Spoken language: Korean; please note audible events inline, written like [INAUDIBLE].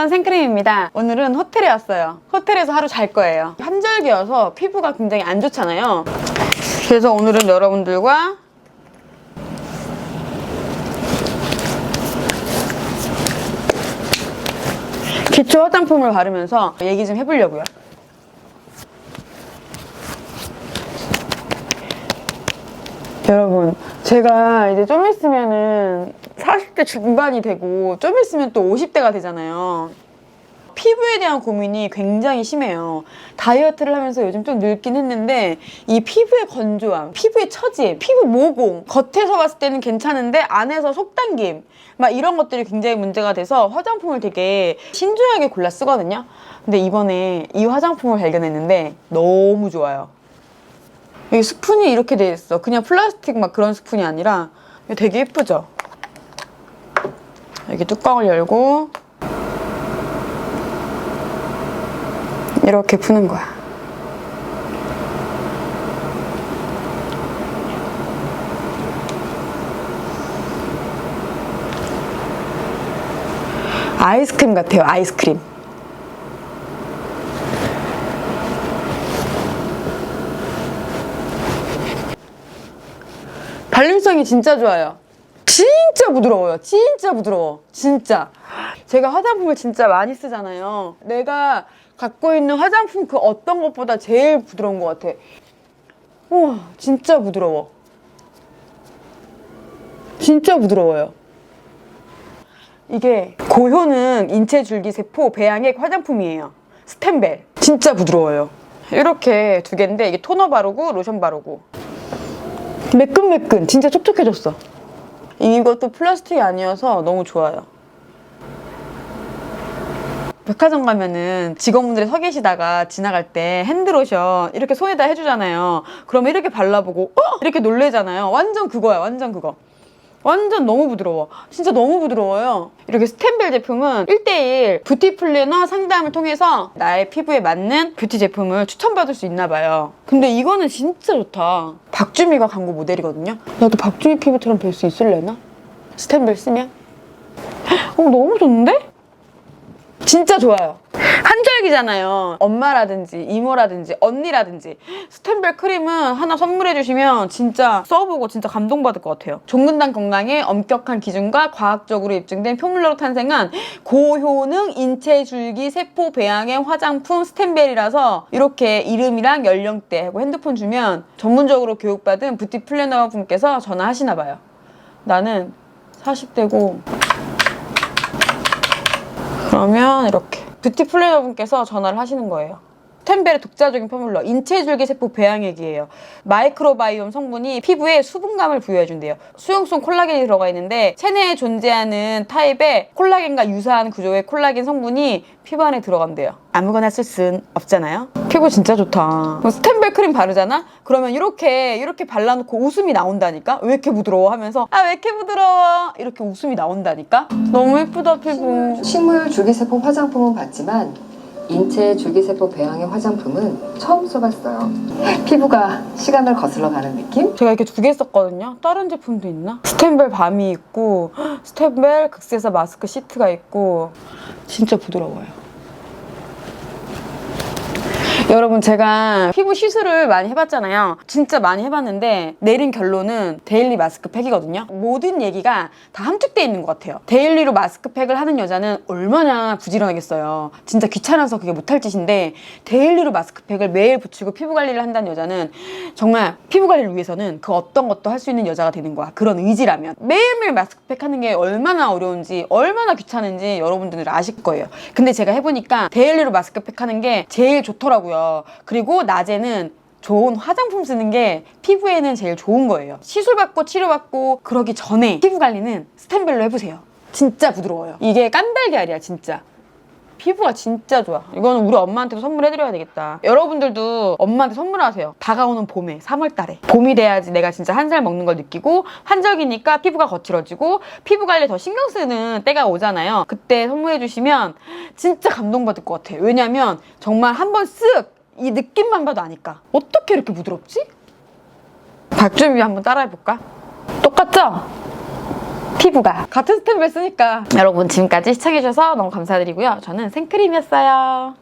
여러분 생크림입니다. 오늘은 호텔에 왔어요. 호텔에서 하루 잘 거예요. 환절기여서 피부가 굉장히 안 좋잖아요. 그래서 오늘은 여러분들과 기초 화장품을 바르면서 얘기 좀 해보려고요. 여러분, 제가 이제 좀 있으면은 40대 중반이 되고 좀 있으면 또 50대가 되잖아요. 피부에 대한 고민이 굉장히 심해요. 다이어트를 하면서 요즘 좀 늙긴 했는데 이 피부의 건조함, 피부의 처짐, 피부 모공 겉에서 봤을 때는 괜찮은데 안에서 속당김 막 이런 것들이 굉장히 문제가 돼서 화장품을 되게 신중하게 골라 쓰거든요. 근데 이번에 이 화장품을 발견했는데 너무 좋아요. 여기 스푼이 이렇게 돼 있어. 그냥 플라스틱 막 그런 스푼이 아니라 되게 예쁘죠? 여기 뚜껑을 열고 이렇게 푸는 거야. 아이스크림 같아요, 아이스크림. 발림성이 진짜 좋아요. 진짜 부드러워요. 진짜 부드러워. 진짜. 제가 화장품을 진짜 많이 쓰잖아요. 내가 갖고 있는 화장품 그 어떤 것보다 제일 부드러운 것 같아. 우와, 진짜 부드러워. 진짜 부드러워요. 이게 고효능 인체 줄기 세포 배양액 화장품이에요. 스템벨. 진짜 부드러워요. 이렇게 두 개인데 이게 토너 바르고 로션 바르고 매끈매끈 진짜 촉촉해졌어 이것도 플라스틱이 아니어서 너무 좋아요. 백화점 가면은 직원분들이 서 계시다가 지나갈 때 핸드로션 이렇게 손에다 해주잖아요. 그러면 이렇게 발라보고 어? 이렇게 놀래잖아요. 완전 그거야 완전 그거 완전 너무 부드러워. 진짜 너무 부드러워요. 이렇게 스템벨 제품은 1대1 뷰티 플래너 상담을 통해서 나의 피부에 맞는 뷰티 제품을 추천받을 수 있나 봐요. 근데 이거는 진짜 좋다. 박주미가 광고 모델이거든요. 나도 박주미 피부처럼 될 수 있을래나? 스템벨 쓰면? 어, 너무 좋은데? 진짜 좋아요. 한절기잖아요. 엄마라든지 이모라든지 언니라든지 스템벨 크림은 하나 선물해 주시면 진짜 써보고 진짜 감동받을 것 같아요. 종근당 건강의 엄격한 기준과 과학적으로 입증된 포뮬러로 탄생한 고효능 인체 줄기 세포 배양의 화장품 스템벨이라서 이렇게 이름이랑 연령대 하고 핸드폰 주면 전문적으로 교육받은 뷰티 플래너 분께서 전화하시나 봐요. 나는 40대고 그러면 이렇게 뷰티 플래너 분께서 전화를 하시는 거예요. 스템벨의 독자적인 포뮬러 인체줄기 세포 배양액이에요. 마이크로바이옴 성분이 피부에 수분감을 부여해준대요. 수용성 콜라겐이 들어가 있는데 체내에 존재하는 타입의 콜라겐과 유사한 구조의 콜라겐 성분이 피부 안에 들어간대요. 아무거나 쓸 순 없잖아요. 피부 진짜 좋다. 그럼 스템벨 크림 바르잖아? 그러면 이렇게 이렇게 발라놓고 웃음이 나온다니까? 왜 이렇게 부드러워? 하면서 아 왜 이렇게 부드러워? 이렇게 웃음이 나온다니까? 너무 예쁘다 피부. 식물 줄기세포 화장품은 봤지만 인체 줄기세포 배양의 화장품은 처음 써봤어요. 피부가 시간을 거슬러 가는 느낌? 제가 이렇게 두 개 썼거든요. 다른 제품도 있나? 스템벨 밤이 있고 [GASPS] 스템벨 극세사 마스크 시트가 있고 진짜 부드러워요. 여러분 제가 피부 시술을 많이 해봤잖아요. 진짜 많이 해봤는데 내린 결론은 데일리 마스크팩이거든요. 모든 얘기가 다 함축돼 있는 것 같아요. 데일리로 마스크팩을 하는 여자는 얼마나 부지런하겠어요. 진짜 귀찮아서 그게 못할 짓인데 데일리로 마스크팩을 매일 붙이고 피부 관리를 한다는 여자는 정말 피부 관리를 위해서는 그 어떤 것도 할 수 있는 여자가 되는 거야. 그런 의지라면 매일매일 마스크팩 하는 게 얼마나 어려운지 얼마나 귀찮은지 여러분들은 아실 거예요. 근데 제가 해보니까 데일리로 마스크팩 하는 게 제일 좋더라고요. 그리고 낮에는 좋은 화장품 쓰는 게 피부에는 제일 좋은 거예요. 시술받고 치료받고 그러기 전에 피부 관리는 스템벨로 해보세요. 진짜 부드러워요. 이게 깐달걀이야, 진짜. 피부가 진짜 좋아. 이거는 우리 엄마한테도 선물해드려야 되겠다. 여러분들도 엄마한테 선물하세요. 다가오는 봄에, 3월 달에. 봄이 돼야지 내가 진짜 한 살 먹는 걸 느끼고 한적이니까 피부가 거칠어지고 피부 관리 더 신경 쓰는 때가 오잖아요. 그때 선물해주시면 진짜 감동받을 것 같아요. 왜냐면 정말 한 번 쓱 이 느낌만 봐도 아니까. 어떻게 이렇게 부드럽지? 박주미 한번 따라해볼까? 똑같죠? 피부가 같은 스텝을 쓰니까 여러분 지금까지 시청해주셔서 너무 감사드리고요. 저는 생크림이었어요.